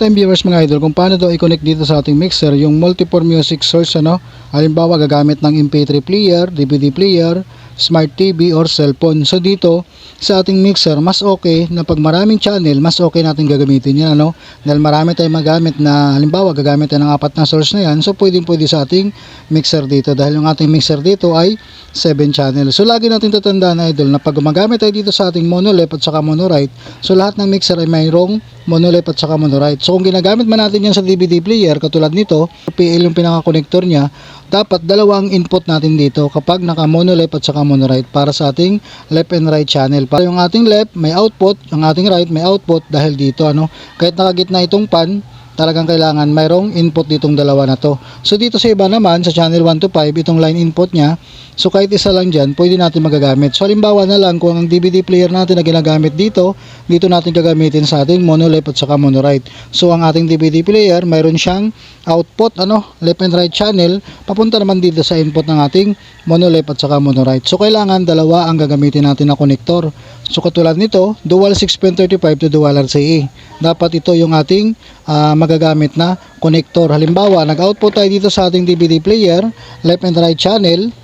time viewers mga idol kung paano daw i-connect dito sa ating mixer yung multiple music source ano. Halimbawa gagamit ng MP3 player, DVD player, smart TV or cellphone. So dito sa ating mixer mas okay na pag maraming channel mas okay natin gagamitin yan ano. Dahil marami tayong magamit na halimbawa gagamit tayo ng apat na source na yan so pwedeng pwede sa ating mixer dito dahil yung ating mixer dito ay 7 channel. So lagi natin tatandaan idol na pag gumagamit tayo dito sa ating monolith at saka monorite so lahat ng mixer ay mayroong monolith at saka monorite. So kung ginagamit man natin yan sa DVD player katulad nito, PL yung pinaka-connector niya, dapat dalawang input natin dito kapag naka monolith at saka monorite para sa ating left and right channel. Para yung ating left may output, ang ating right may output dahil dito ano, kahit nakagitna itong pan, talagang kailangan mayroong input ditong dalawa na to. So dito sa iba naman, sa channel 1 to 5, itong line input niya, so kahit isa lang dyan, pwede natin magagamit. So halimbawa na lang, kung ang DVD player natin na ginagamit dito, dito natin gagamitin sa ating monolith at saka monorite. So ang ating DVD player, mayroon siyang output, ano, left and right channel, papunta naman dito sa input ng ating monolith at saka monorite. So kailangan dalawa ang gagamitin natin na connector. So katulad nito, dual 6.35 to dual RCA. Dapat ito yung ating ah, magagamit na connector. Halimbawa, nag-output tayo dito sa ating DVD player, left and right channel.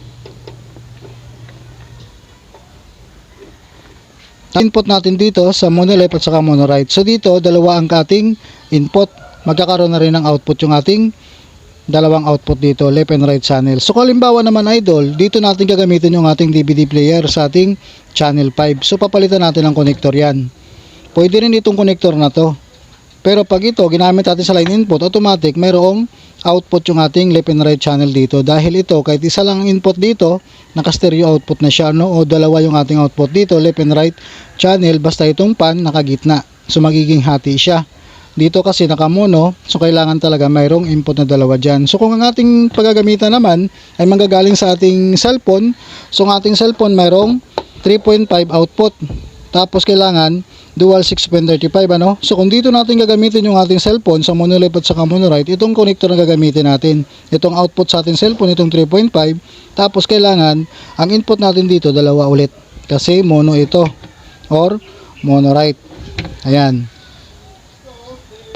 Input natin dito sa monolith at saka monorite. So dito, dalawa ang ating input. Magkakaroon na rin ng output yung ating dalawang output dito, left and right channel. So kung halimbawa naman idol, dito natin gagamitin yung ating DVD player sa ating channel 5. So papalitan natin ang connector yan. Pwede rin itong connector na to. Pero pag ito, ginamit natin sa line input, automatic mayroong output yung ating left and right channel dito. Dahil ito, kahit isa lang ang input dito, naka-stereo output na siya, no? o dalawa yung ating output dito, left and right channel, basta itong pan, nakagitna. So magiging hati siya. Dito kasi nakamono, so kailangan talaga mayroong input na dalawa dyan. So kung ang ating paggagamitan naman ay manggagaling sa ating cellphone, so ang ating cellphone mayroong 3.5 output. Tapos kailangan dual 6.35 ano. So kung dito natin gagamitin yung ating cellphone sa monolith at saka monorite, itong connector na gagamitin natin. Itong output sa ating cellphone, itong 3.5. Tapos kailangan ang input natin dito dalawa ulit. Kasi mono ito or monorite. Ayan.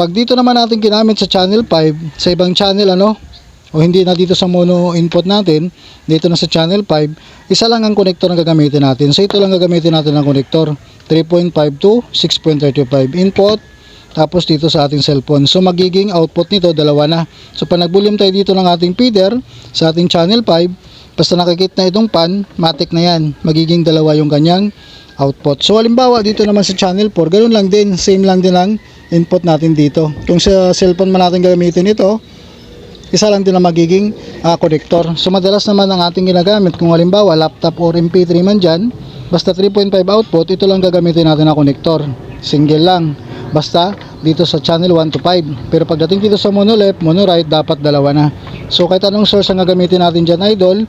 Pag dito naman natin ginamit sa channel 5, sa ibang channel ano, o hindi na dito sa mono input natin, dito na sa channel 5, isa lang ang connector na gagamitin natin. So ito lang gagamitin natin ang connector, 3.5 to 6.35 input, tapos dito sa ating cellphone. So magiging output nito dalawa na. So pag nag-volume tayo dito ng ating feeder sa ating channel 5, basta nakikita na itong pan, matic na yan. Magiging dalawa yung kanyang output. So halimbawa dito naman sa channel 4, ganoon lang din, same lang din ang input natin dito. Kung sa cellphone man natin gagamitin ito, isa lang din ang magiging ah, connector. So madalas naman ang ating ginagamit kung halimbawa laptop or MP3 man dyan, basta 3.5 output, ito lang gagamitin natin na connector. Single lang. Basta dito sa channel 1 to 5. Pero pagdating dito sa mono left, mono right, dapat dalawa na. So kahit anong source ang gagamitin natin dyan idol,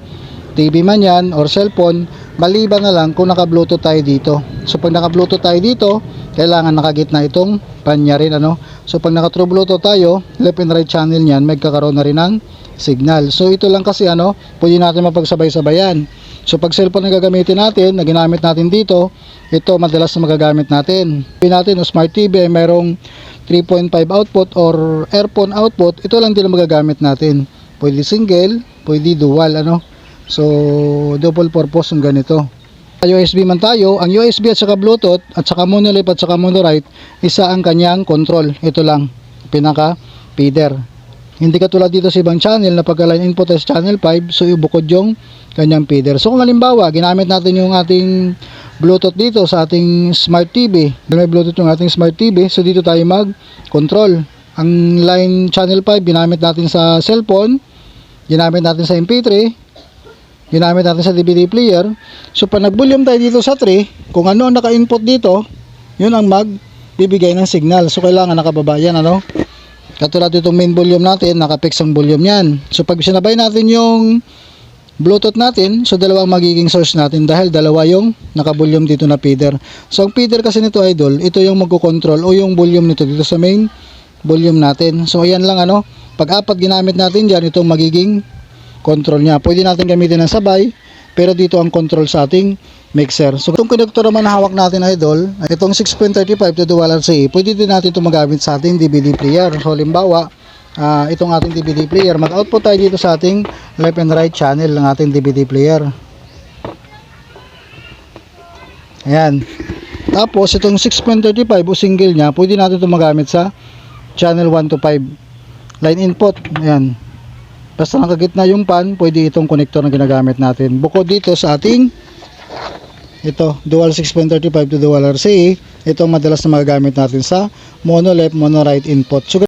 TV man yan or cellphone, maliban na lang kung naka-bluetooth tayo dito. So pag naka-bluetooth tayo dito, kailangan nakagitna itong panya rin ano. So pag naka-true bluetooth tayo, left and right channel niyan, magkakaroon na rin ng signal. So ito lang kasi ano, pwede natin mapagsabay-sabayan. So pag cellphone na gagamitin natin, na ginamit natin dito, ito madalas na magagamit natin. Pwede natin o smart TV ay mayroong 3.5 output or earphone output, ito lang din magagamit natin. Pwede single, pwede dual ano. So, double purpose yung ganito. USB man tayo, ang USB at saka Bluetooth at saka monolith at saka monorite, isa ang kanyang control. Ito lang, pinaka feeder. Hindi katulad dito sa ibang channel na pagka-line input is channel 5, so ibukod yung kanyang feeder. So kung halimbawa, ginamit natin yung ating Bluetooth dito sa ating Smart TV. May Bluetooth yung ating Smart TV, so dito tayo mag-control. Ang line channel 5 ginamit natin sa cellphone, ginamit natin sa MP3, ginamit natin sa DVD player. So pag nag-volume tayo dito sa 3, kung ano ang naka-input dito, yun ang magbibigay ng signal. So kailangan nakababa yan, ano? Katulad itong main volume natin, naka-fix ang volume yan. So pag sinabay natin yung Bluetooth natin, so dalawang magiging source natin dahil dalawa yung naka-volume dito na feeder. So ang feeder kasi nito idol, ito yung magko-control o yung volume nito dito sa main volume natin. So ayan lang ano, pag apat ginamit natin diyan itong magiging control niya. Pwede natin gamitin ng sabay, pero dito ang control sa ating mixer. So itong connector naman na hawak natin idol, itong 6.35 to dual RCA, pwede din natin ito magamit sa ating DVD player. So halimbawa, ah, itong ating DVD player, mag-output tayo dito sa ating left and right channel ng ating DVD player. Ayan. Tapos itong 6.35 o single niya, pwede natin ito magamit sa channel 1 to 5 line input. Ayan. Basta nakagitna yung pan, pwede itong connector na ginagamit natin. Bukod dito sa ating ito, dual 6.35 to dual RCA, ito madalas na magagamit natin sa mono left, mono right input. So,